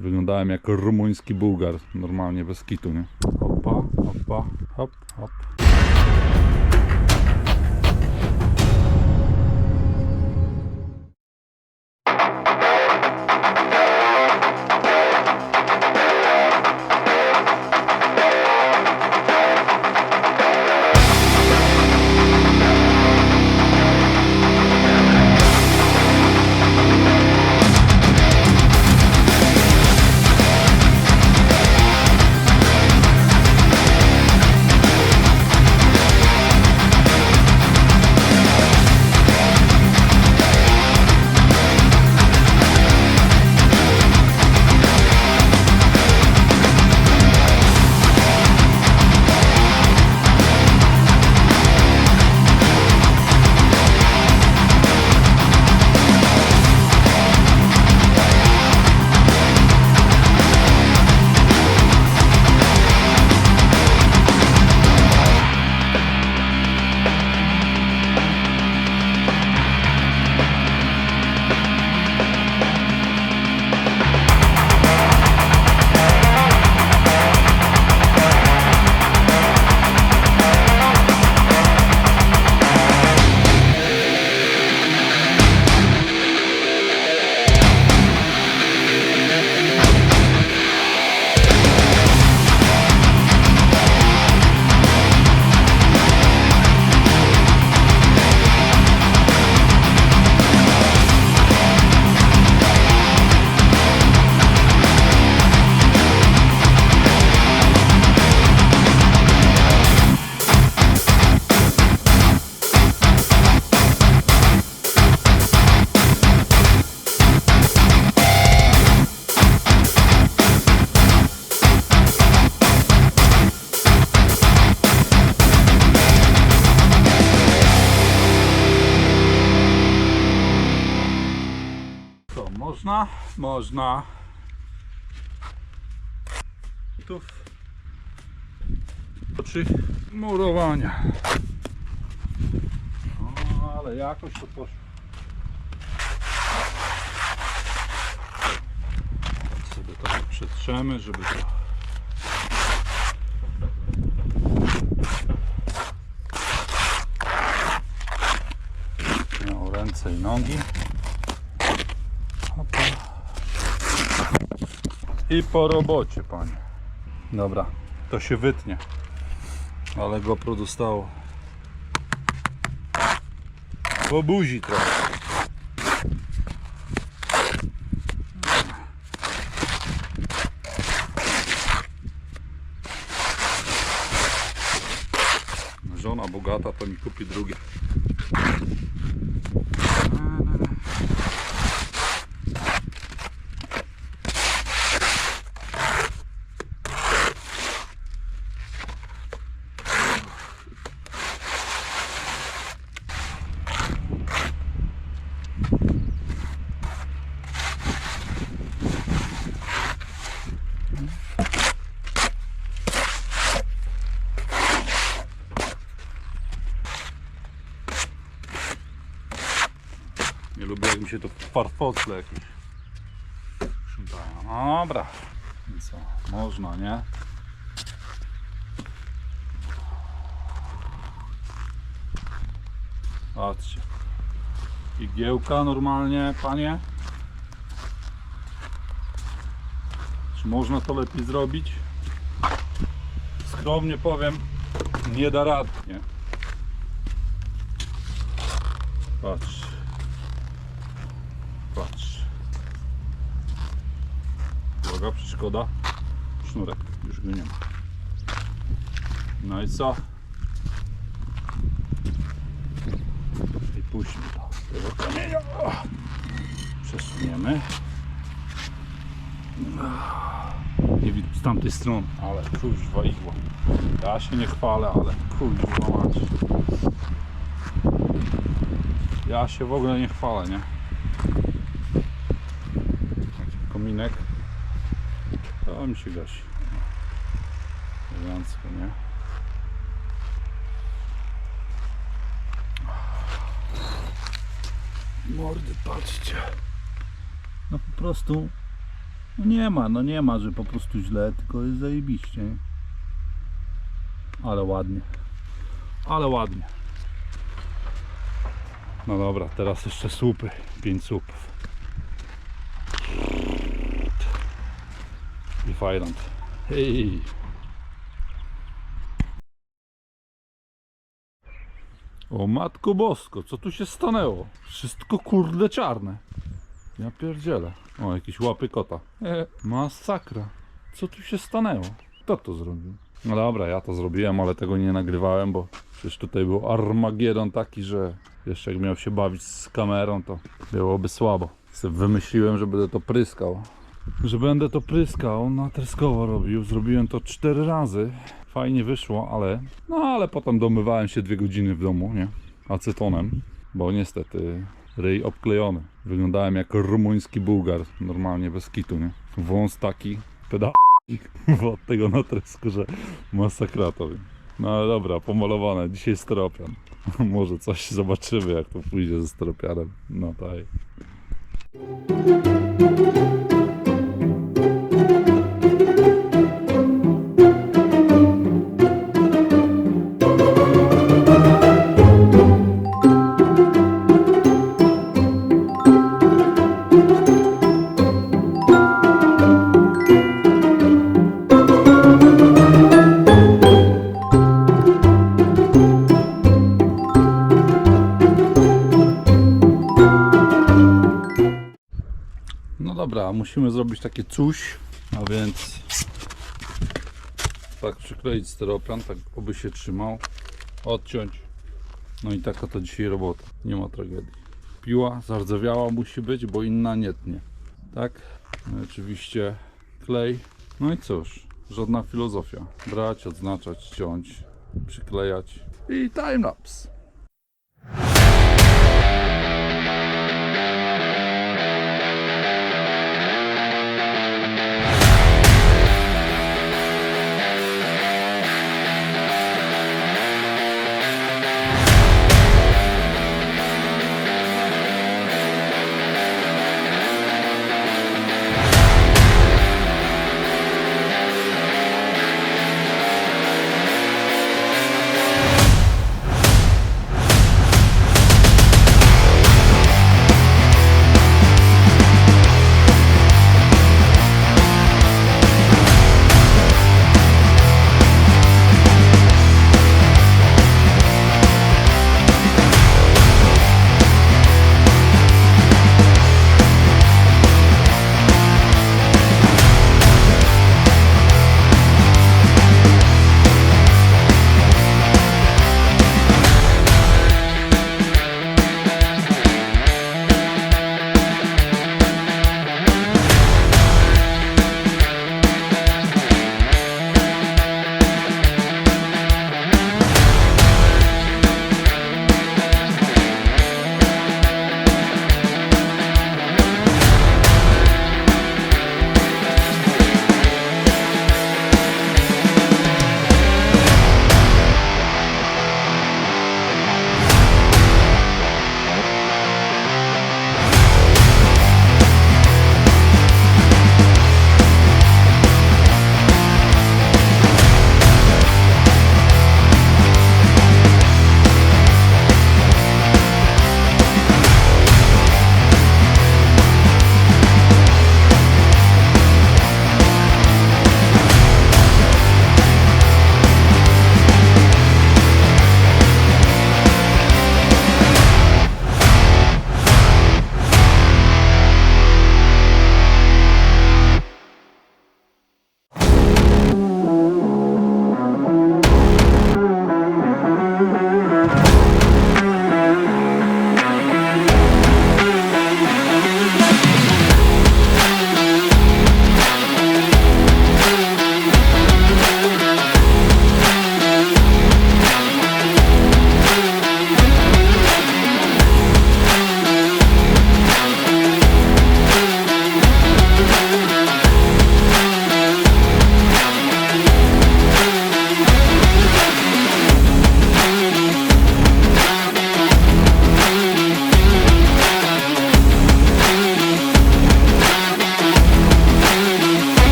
Wyglądałem jak rumuński Bułgar, normalnie bez kitu, nie? Hopa, hopa, hop, hop. Można? Można. Tu oczy murowania. No, ale jakoś to poszło. Sobie to przetrzemy, żeby to ręce i nogi. Hopa. I po robocie, panie. Dobra, to się wytnie. Ale go dostało. Po buzi trochę. Żona bogata to mi kupi drugie. Mi się to farfocle jakieś krzątają. Dobra. I co? Można, nie? Patrzcie. Igiełka normalnie, panie. Czy można to lepiej zrobić? Skromnie powiem, nie da rady, nie? Patrz. Patrz. Uwaga, przeszkoda. Sznurek, już go nie ma. No i co? I puśćmy to. Tego kamienia. Przesuniemy. Nie widzę z tamtej strony, ale kuźwa igła. Ja się nie chwalę, ale kuźwa mać. Ja się w ogóle nie chwalę, nie? Taki Kominek. To mi się gasi. Elegancko, nie? Mordy, patrzcie. No po prostu No nie ma, no nie ma, że po prostu źle, tylko jest zajebiście. Nie? Ale ładnie. Ale ładnie. No dobra, teraz jeszcze słupy. 5 słupów. Fajrant. Hej. O matko bosko, co tu się stanęło? Wszystko kurde czarne. Ja pierdzielę. O, jakieś łapy kota. E, masakra. Co tu się stanęło? Kto to zrobił? No dobra, ja to zrobiłem, ale tego nie nagrywałem, bo przecież tutaj był Armagedon taki, że jeszcze jak miał się bawić z kamerą, to byłoby słabo. Sobie wymyśliłem, że będę to pryskał. Że będę to pryskał, na treskowo robił. Zrobiłem to cztery razy. Fajnie wyszło, ale... No ale potem domywałem się dwie godziny w domu, nie? Acetonem, bo niestety ryj obklejony. Wyglądałem jak rumuński bułgar, normalnie bez kitu, nie? Wąs taki, peda od tego na tresku, że masakra to. No ale dobra, pomalowane. Dzisiaj steropian. Może coś zobaczymy, jak to pójdzie ze steropianem. No tak. Musimy zrobić takie coś, a więc tak przykleić steropian, tak oby się trzymał, odciąć. No i taka to dzisiaj robota, nie ma tragedii. Piła zardzewiała musi być, bo inna nie tnie. Tak? No oczywiście klej. No i cóż, żadna filozofia. Brać, odznaczać, ciąć, przyklejać i timelapse.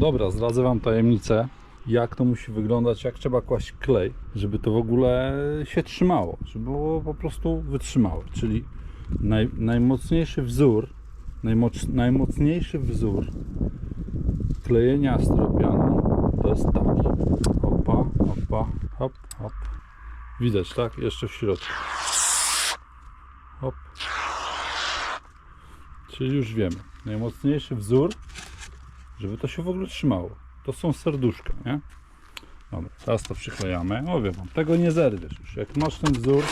Dobra, zdradzę Wam tajemnicę, jak to musi wyglądać, jak trzeba kłaść klej, żeby to w ogóle się trzymało, żeby było po prostu wytrzymałe. Czyli naj, najmocniejszy wzór, najmoc, najmocniejszy wzór klejenia styropianu to jest taki. Hopa, hopa, hop, hop. Widać, tak? Jeszcze w środku. Hop. Czyli już wiemy. Najmocniejszy wzór, żeby to się w ogóle trzymało. To są serduszka, nie? Dobra, teraz to przyklejamy. O wiem, tego nie zerwiesz już. Jak masz ten wzór,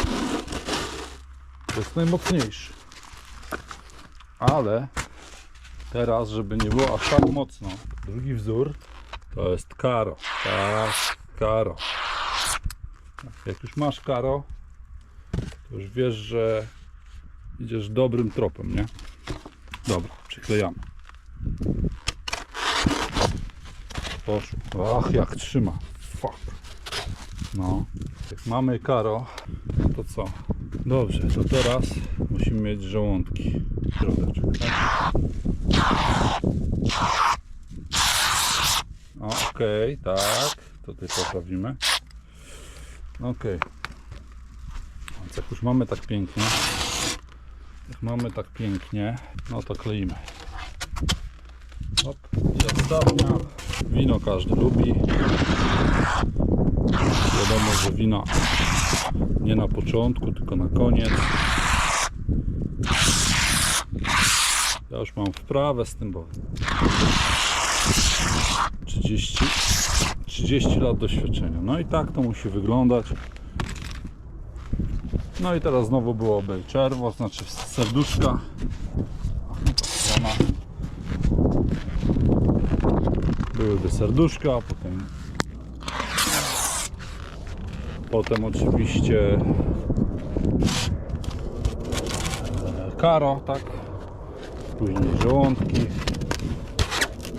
to jest najmocniejszy. Ale teraz, żeby nie było aż tak mocno, drugi wzór to jest karo. Tak, karo. Jak już masz karo, to już wiesz, że idziesz dobrym tropem, nie? Dobra, przyklejamy. Poszło. Ach, jak trzyma. Fuck. No, jak mamy karo, to co? Dobrze, to teraz musimy mieć żołądki. Środeczek, tak? Okej, tak. Tutaj poprawimy. Okej. Więc jak już mamy tak pięknie, jak mamy tak pięknie, no to kleimy. Hop. I. Wino każdy lubi. Wiadomo, że wina nie na początku, tylko na koniec. Ja już mam wprawę z tym, bo 30, 30 lat doświadczenia. No i tak to musi wyglądać. No i teraz znowu byłoby czerwo, znaczy serduszka. Strona. Byłyby serduszka, potem potem oczywiście karo, tak? Później żołądki.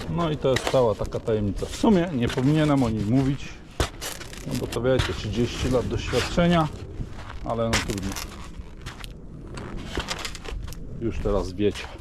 No i to jest cała taka tajemnica. W sumie nie powinienem o niej mówić, no bo to wiecie, 30 lat doświadczenia, ale no trudno. Już teraz wiecie.